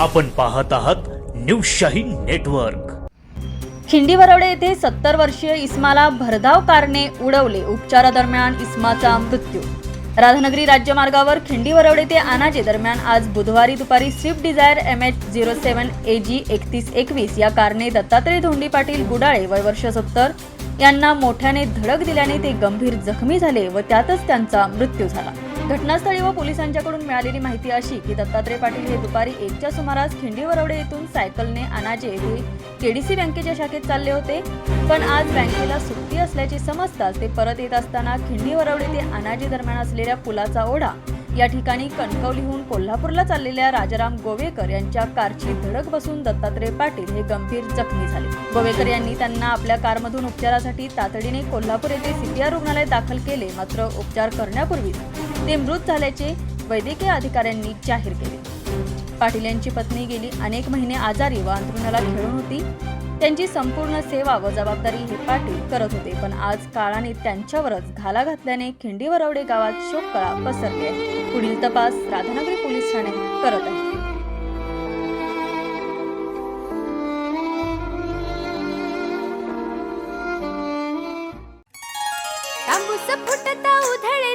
आपण पाहत आहात न्यूज शाहीन नेटवर्क. खिंडी वरवडे येथे सत्तर वर्षीय इस्माला भरधाव कारने उडवले उपचारादरम्यान इस्माचा मृत्यू. राधानगरी राज्यमार्गावर खिंडी वरवडे ते आनाजे दरम्यान आज बुधवारी दुपारी Swift Dzire M H zero seven A G एकतीस एकवीस या कारने दत्तात्रय धोंडी पाटील गुडाळे वय वर्ष सत्तर यांना मोठ्याने धडक दिल्याने ते गंभीर जखमी झाले व त्यातच त्यांचा मृत्यू झाला. घटनास्थळी व पोलिसांच्याकडून मिळालेली माहिती अशी की दत्तात्रय पाटील हे दुपारी एकच्या सुमारास खिंडी वरवडे येथून सायकलने अनाजे येथे केडीसी बँकेच्या शाखेत चालले होते. पण आज बँकेला सुट्टी असल्याचे समजताच ते परत येत असताना खिंडी वरवडे ते अनाजे दरम्यान असलेल्या पुलाचा ओढा या ठिकाणी कणकवलीहून कोल्हापूरला चाललेल्या राजाराम गोवेकर यांच्या कारची धडक बसून दत्तात्रय पाटील हे गंभीर जखमी झाले. गोवेकर यांनी त्यांना आपल्या कारमधून उपचारासाठी तातडीने कोल्हापूर येथे सीपीआर रुग्णालयात दाखल केले मात्र उपचार करण्यापूर्वी ते मृत झाल्याचे वैद्यकीय अधिकाऱ्यांनी जाहीर केले. पाटील यांची पत्नी गेली अनेक महिने आजारी व अंतरुणाला खेळून होती. त्यांची संपूर्ण सेवा व जबाबदारी हे पाटील करत होते पण आज काळाने त्यांच्यावरच घाला घातल्याने खिंडी वरवडे गावात शोककळा पसरली आहे. पुढील तपास राधानगरी पोलीस ठाणे करत आहे. फुटता उधळे